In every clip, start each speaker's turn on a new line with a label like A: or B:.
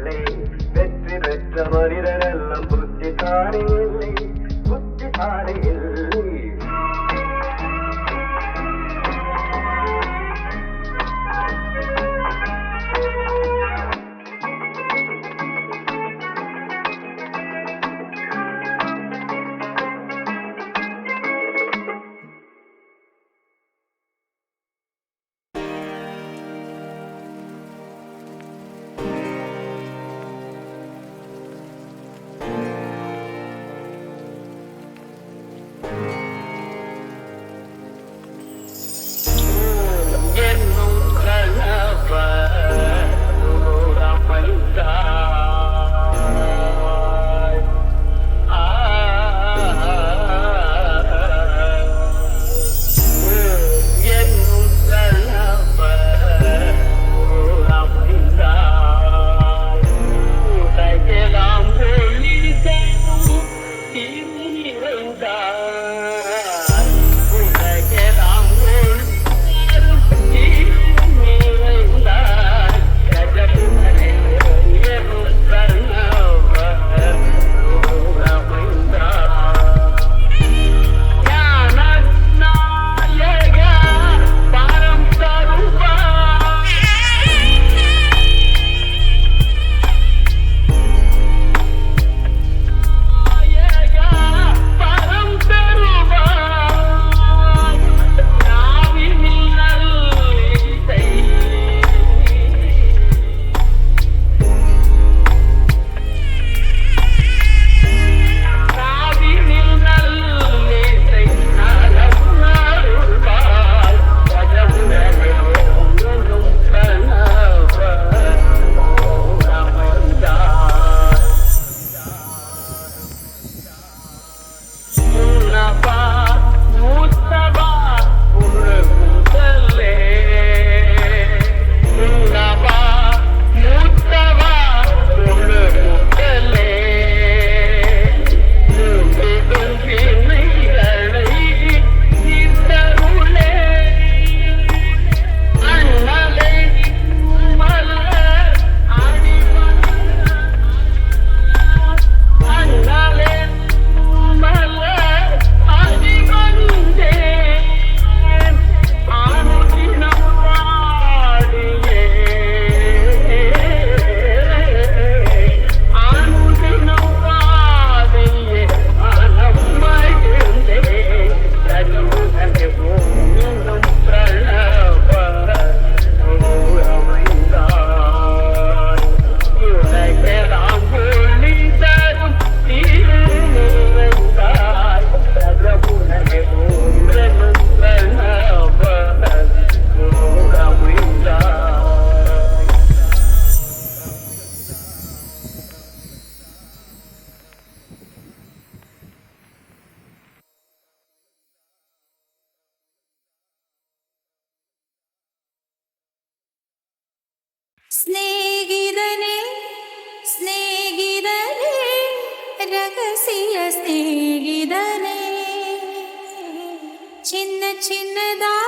A: இல்லை. வெற்றி பெற்ற மனிதன் எல்லாம் புத்திசாலி இல்லை. புத்திசாலி இல்லை.
B: സ്നേഹിതനെ സ്നേഹിതനെ രഹസ്യ സ്നേഹിതനെ. ചിന്ന
C: ചിന്നതാ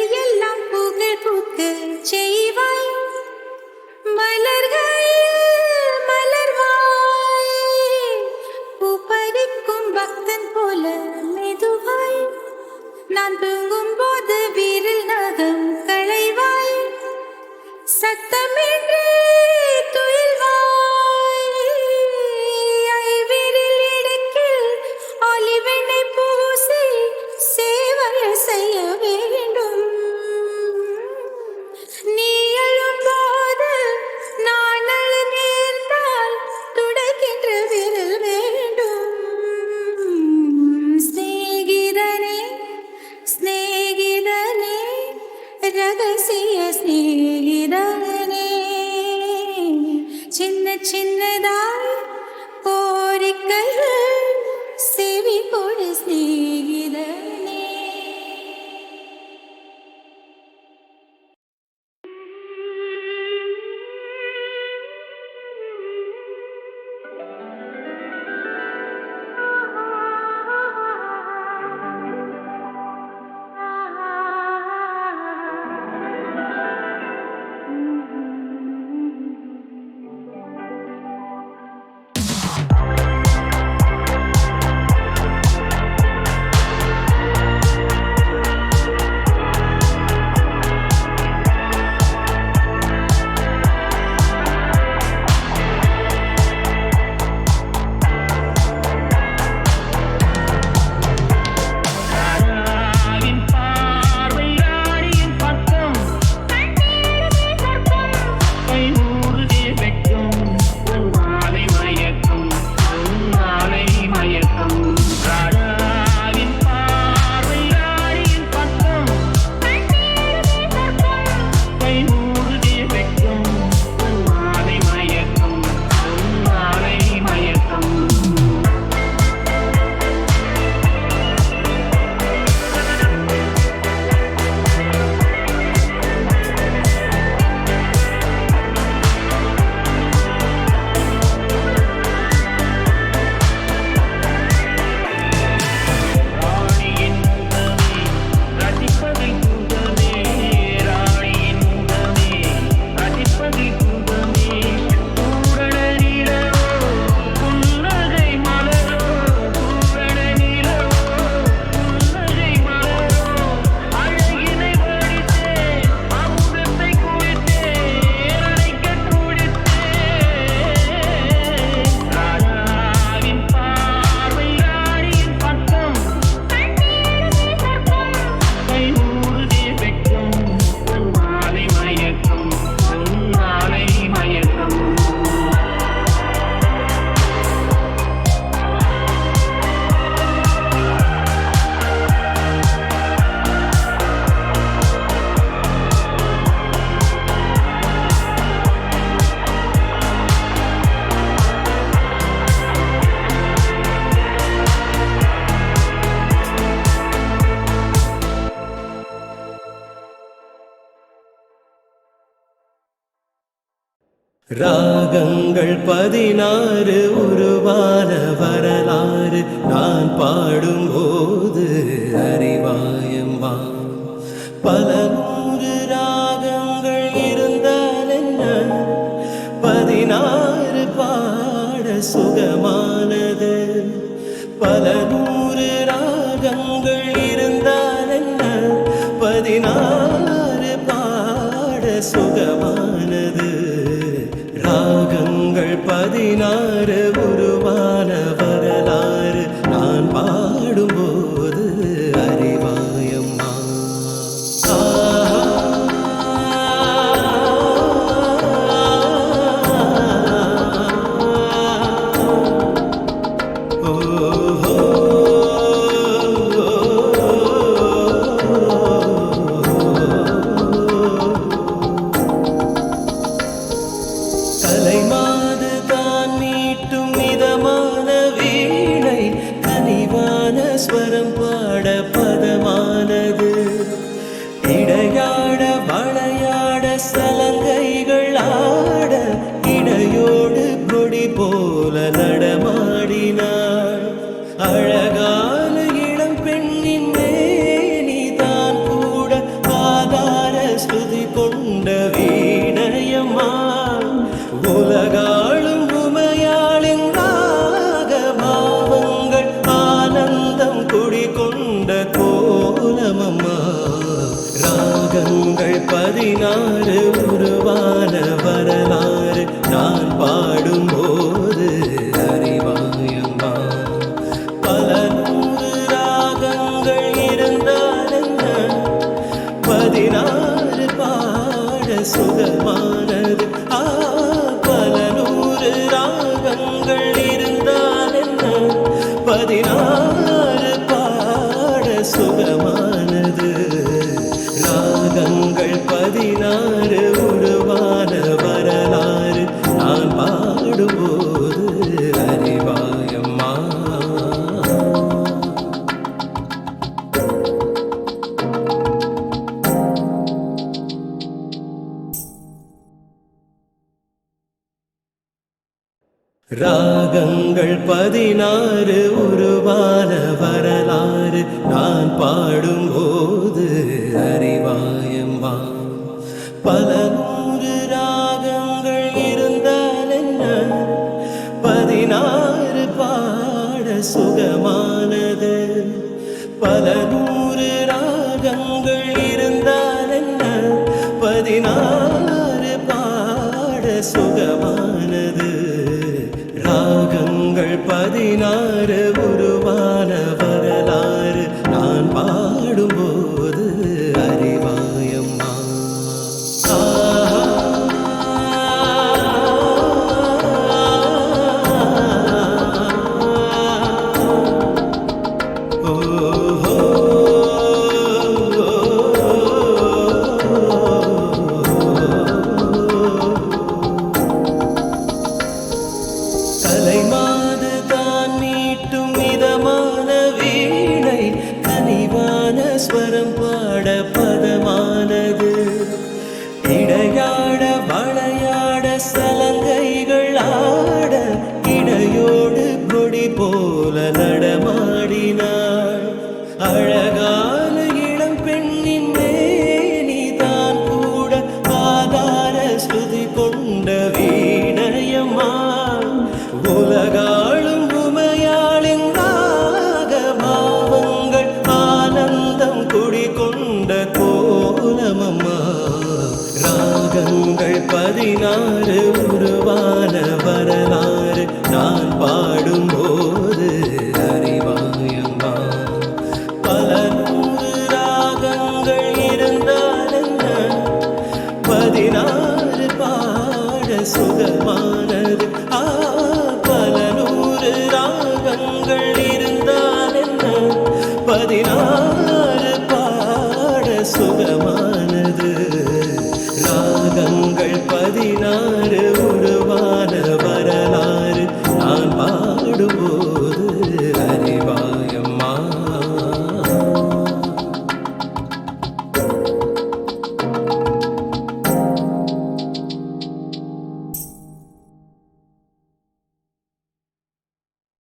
C: எல்லாம் புகழ் பூக்கு செய்வாய். மலர்கையில் மலர்வாய். பூப்பறிக்கும் பக்தன் போல மெதுவாய். நான் தூங்கும் போது வீரில்
D: நகம் களைவாய். சத்தமின்றி செய்யவே
E: ராகங்கள் பதினாறு உருவான வரலாறு நான் பாடும் போது அறிவாயம் வா. பல நூறு ராகங்கள் இருந்தால் என்ன? பதினாறு பாட சுகமா சலங்கைகள் ஆட இடையோடு கொடி போல நடமாடினாள் அழகான இளம் பெண்ணின் மேனி தான் கூட ஆதார சுதி கொண்ட வீணையம்மா. உலகாளும் உமையாளின் ராகபாவங்கள் ஆனந்தம் குடிகொண்ட கோலமம்மா. ராகங்கள் பதினாறு but they don't ராகங்கள் பதினாறு உருவான வரலாறு நான் பாடும் பாடும்போது அறிவாயம்மா பல நூறு ராகங்கள் இருந்தால் என்ன? பதினாறு பாட சுகமானது. பல நூறு ராகங்கள் இருந்தால் என்ன? பதினாறு பாட சுகமானது. ராகங்கள் பதினாறு உருவான கோலமம்மா பதினாறு உரு